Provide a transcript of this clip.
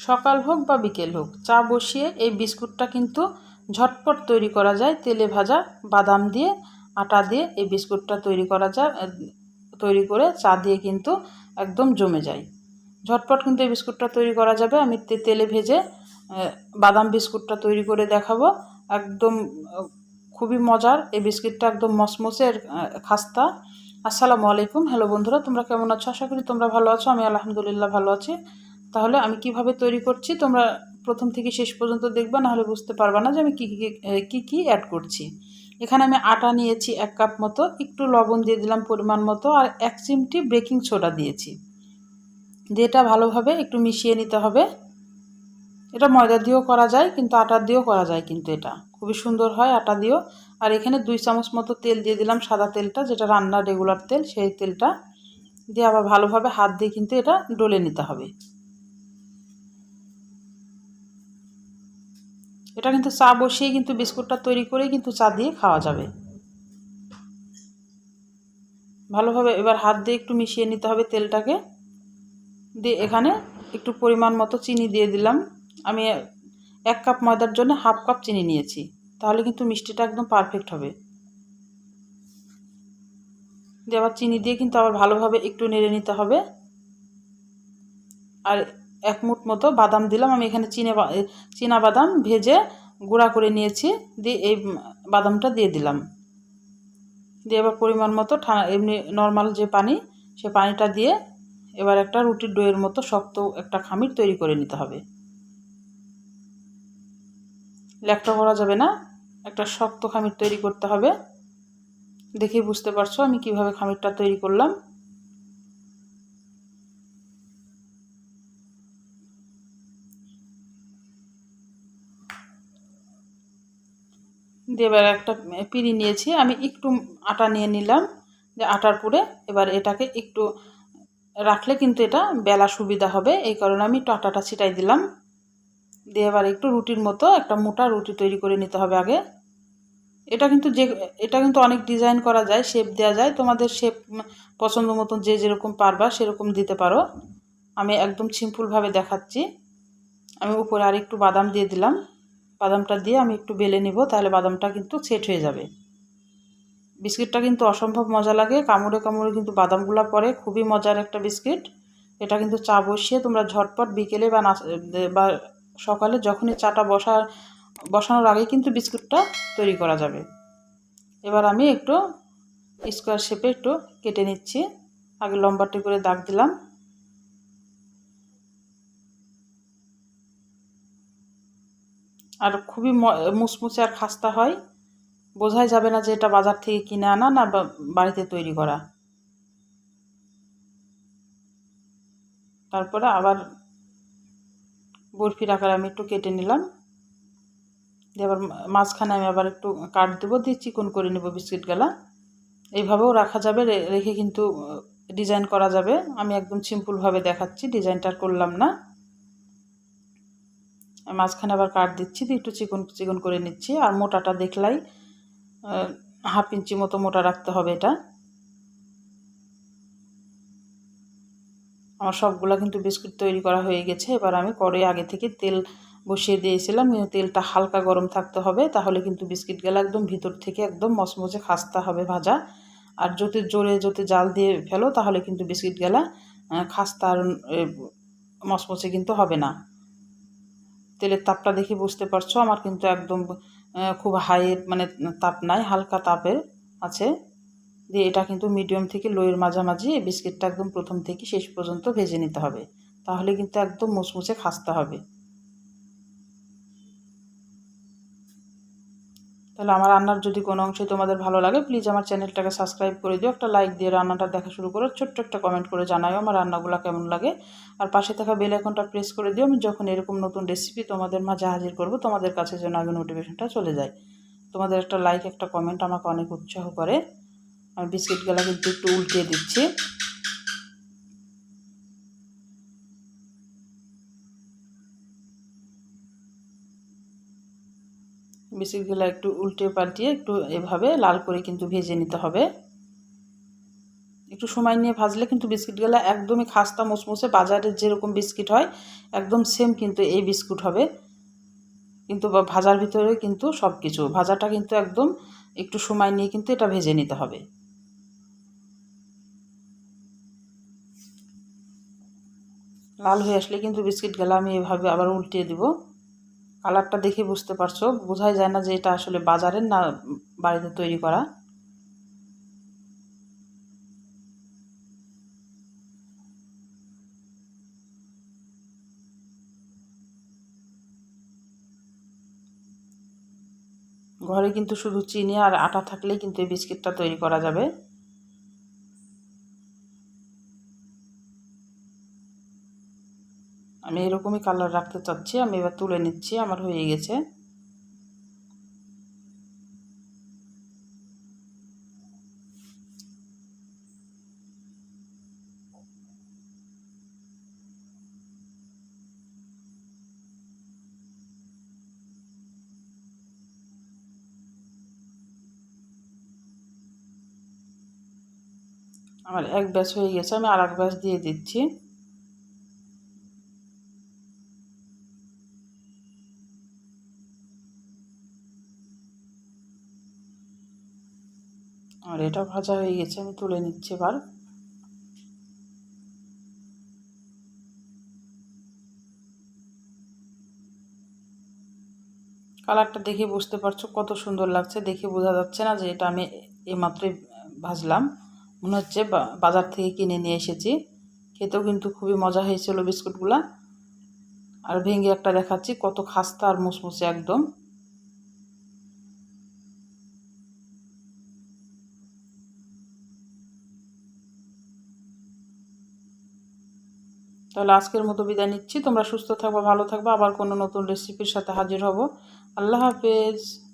সকাল হোক বা বিকেল হোক, চা বসিয়ে এই বিস্কুটটা কিন্তু ঝটপট তৈরি করা যায়। তেলে ভাজা বাদাম দিয়ে, আটা দিয়ে এই বিস্কুটটা তৈরি করা যায় তৈরি করে চা দিয়ে কিন্তু একদম জমে যায়। ঝটপট কিন্তু এই বিস্কুটটা তৈরি করা যাবে। আমি তেলে ভেজে বাদাম বিস্কুটটা তৈরি করে দেখাবো। একদম খুবই মজার। এই বিস্কিটটা একদম মসমসের খাস্তা। আসসালামু আলাইকুম। হ্যালো বন্ধুরা, তোমরা কেমন আছো? আশা করি তোমরা ভালো আছো। আমি আলহামদুলিল্লাহ ভালো আছি। তাহলে আমি কীভাবে তৈরি করছি? তোমরা প্রথম থেকে শেষ পর্যন্ত দেখবা, নাহলে বুঝতে পারবা না যে আমি কী কী কী অ্যাড করছি। এখানে আমি আটা নিয়েছি এক কাপ মতো, একটু লবণ দিয়ে দিলাম পরিমাণ মতো, আর এক চিমটি বেকিং সোডা দিয়েছি। দিয়ে এটা ভালোভাবে একটু মিশিয়ে নিতে হবে। এটা ময়দা দিয়েও করা যায়, কিন্তু আটা দিয়েও করা যায় কিন্তু এটা। খুবই সুন্দর হয় আটা দিয়েও। আর এখানে দুই চামচ মতো তেল দিয়ে দিলাম সাদা তেলটা, যেটা রান্নার রেগুলার তেল, সেই তেলটা। দিয়ে আবার ভালোভাবে হাত দিয়ে কিন্তু এটা ডলে নিতে হবে। এটা কিন্তু চা বসিয়ে কিন্তু বিস্কুটটা তৈরি করেই কিন্তু চা দিয়ে খাওয়া যাবে। ভালোভাবে এবার হাত দিয়ে একটু মিশিয়ে নিতে হবে তেলটাকে। দিয়ে এখানে একটু পরিমাণ মতো চিনি দিয়ে দিলাম। আমি এক কাপ ময়দার জন্য হাফ কাপ চিনি নিয়েছি। তাহলে কিন্তু মিষ্টিটা একদম পারফেক্ট হবে। দিয়ে আবার চিনি দিয়ে কিন্তু আবার ভালোভাবে একটু নেড়ে নিতে হবে। আর এক মুঠ মতো বাদাম দিলাম। আমি এখানে চিনে চীনা বাদাম ভেজে গুঁড়া করে নিয়েছি। দিয়ে এই বাদামটা দিয়ে দিলাম। দিয়ে এবার পরিমাণ মতো এমনি নর্মাল যে পানি, সে পানিটা দিয়ে এবার একটা রুটির ডোয়ের মতো শক্ত একটা খামির তৈরি করে নিতে হবে। ল্যাকটা করা যাবে না। একটা শক্ত খামির তৈরি করতে হবে। দেখেই বুঝতে পারছ আমি কীভাবে খামিরটা তৈরি করলাম। দিয়ে এবার একটা পিড়ি নিয়েছি। আমি একটু আটা নিয়ে নিলাম, যে আটার পুরে। এবার এটাকে একটু রাখলে কিন্তু এটা বেলা সুবিধা হবে। এই কারণে আমি একটু আটাটা ছিটাই দিলাম। দিয়ে এবার একটু রুটির মতো একটা মোটা রুটি তৈরি করে নিতে হবে আগে। এটা কিন্তু যে, এটা কিন্তু অনেক ডিজাইন করা যায়, শেপ দেওয়া যায়। তোমাদের শেপ পছন্দ মতন যে যেরকম পারবা সেরকম দিতে পারো। আমি একদম সিম্পলভাবে দেখাচ্ছি। আমি উপরে আর একটু বাদাম দিয়ে দিলাম। বাদামটা দিয়ে আমি একটু বেলে নিব, তাহলে বাদামটা কিন্তু সেট হয়ে যাবে। বিস্কিটটা কিন্তু অসম্ভব মজা লাগে, কামড়ে কামড়ে কিন্তু বাদামগুলো পরে, খুবই মজার একটা বিস্কিট। এটা কিন্তু চা বসিয়ে তোমরা ঝটপট বিকেলে বা বা সকালে যখনই চাটা বসা বসানোর আগে কিন্তু বিস্কুটটা তৈরি করা যাবে। এবার আমি একটু স্কোয়ার শেপে একটু কেটে নিচ্ছি। আগে লম্বাটি করে দাগ দিলাম। আর খুবই মুসমুসে আর খাস্তা হয়। বোঝাই যাবে না যে এটা বাজার থেকে কিনে আনা না বাড়িতে তৈরি করা। তারপরে আবার বরফির আকারে আমি একটু কেটে নিলাম। দিয়ে আবার মাঝখানে আমি আবার একটু কাট দেবো, দিয়ে চিকন করে নেব বিস্কিটগুলা। এইভাবেও রাখা যাবে রেখে কিন্তু ডিজাইন করা যাবে। আমি একদম সিম্পলভাবে দেখাচ্ছি, ডিজাইনটা করলাম না। মাঝখানে আবার কাট দিচ্ছি, দিয়ে একটু চিকন চিকন করে নিচ্ছি। আর মোটাটা দেখলাই হাফ ইঞ্চি মতো মোটা রাখতে হবে এটা। আমার সবগুলো কিন্তু বিস্কুট তৈরি করা হয়ে গেছে। এবার আমি করে আগে থেকে তেল বসিয়ে দিয়েছিলাম। তেলটা হালকা গরম থাকতে হবে, তাহলে কিন্তু বিস্কিট গেলা একদম ভিতর থেকে একদম মচমচে খাস্তা হবে ভাজা। আর যদি জোরে যদি জাল দিয়ে ফেলো, তাহলে কিন্তু বিস্কিট গেলা খাস্তা আর মচমচে কিন্তু হবে না। তেলের তাপটা দেখে বুঝতে পারছ। আমার কিন্তু একদম খুব হাই মানে তাপ নাই, হালকা তাপের আছে। দিয়ে এটা কিন্তু মিডিয়াম থেকে লোয়ের মাঝামাঝি বিস্কিটটা একদম প্রথম থেকে শেষ পর্যন্ত ভেজে নিতে হবে। তাহলে কিন্তু একদম মুচমুচে খাসতে হবে। তাহলে আমার রান্নার যদি কোনো অংশে তোমাদের ভালো লাগে প্লিজ আমার চ্যানেলটাকে সাবস্ক্রাইব করে দিও। একটা লাইক দিয়ে রান্নাটা দেখা শুরু করো। ছোট্ট একটা কমেন্ট করে জানাও আমার রান্নাগুলো কেমন লাগে। আর পাশে থাকা বেল আইকনটা প্রেস করে দিও। আমি যখন এরকম নতুন রেসিপি তোমাদের মাঝে হাজির করব, তোমাদের কাছে যেন আগে নোটিফিকেশনটা চলে যায়। তোমাদের একটা লাইক একটা কমেন্ট আমাকে অনেক উৎসাহ করে। আমি বিস্কিটগুলো কিন্তু একটু উল্টিয়ে দিচ্ছি। বিস্কিটগুলো একটু উল্টে পাল্টিয়ে একটু এভাবে লাল করে কিন্তু ভেজে নিতে হবে। একটু সময় নিয়ে ভাজলে কিন্তু বিস্কিটগুলো একদমই খাস্তা মুসমুসে বাজারের যেরকম বিস্কিট হয়, একদম সেম কিন্তু এই বিস্কুট হবে। কিন্তু ভাজার ভিতরে কিন্তু সব কিছু ভাজাটা কিন্তু একদম একটু সময় নিয়ে কিন্তু এটা ভেজে নিতে হবে। লাল হয়ে আসলে কিন্তু বিস্কিটগুলো আমি এভাবে আবার উল্টিয়ে দিব। কালারটা দেখে বুঝতে পারছ। বোঝাই যায় না যে এটা আসলে বাজারের না বাড়িতে তৈরি করা। ঘরে কিন্তু শুধু চিনি আর আটা থাকলেই কিন্তু এই বিস্কিটটা তৈরি করা যাবে। আমি এরকমই কালার রাখতে চাচ্ছি, আমি এবার তুলে নিচ্ছি, আমার হয়ে গেছে। আমার এক ব্যাচ হয়ে গেছে, আমি আর এক ব্যাচ দিয়ে দিচ্ছি। আর এটা ভাজা হয়ে গেছে, আমি তুলে নিচ্ছি এবার। কালারটা দেখে বুঝতে পারছ কত সুন্দর লাগছে, দেখে বোঝা যাচ্ছে না যে এটা আমি এইমাত্রই ভাজলাম। মনে হচ্ছে বাজার থেকে কিনে নিয়ে এসেছি। খেতেও কিন্তু খুবই মজা হয়েছিল বিস্কুটগুলা। আর ভেঙে একটা দেখাচ্ছি, কত খাস্তা আর মুসমুসে একদম। তাহলে আজকের মতো বিদায় নিচ্ছি। তোমরা সুস্থ থাকবা, ভালো থাকবা। আবার কোনো নতুন রেসিপির সাথে হাজির হব। আল্লাহ হাফেজ।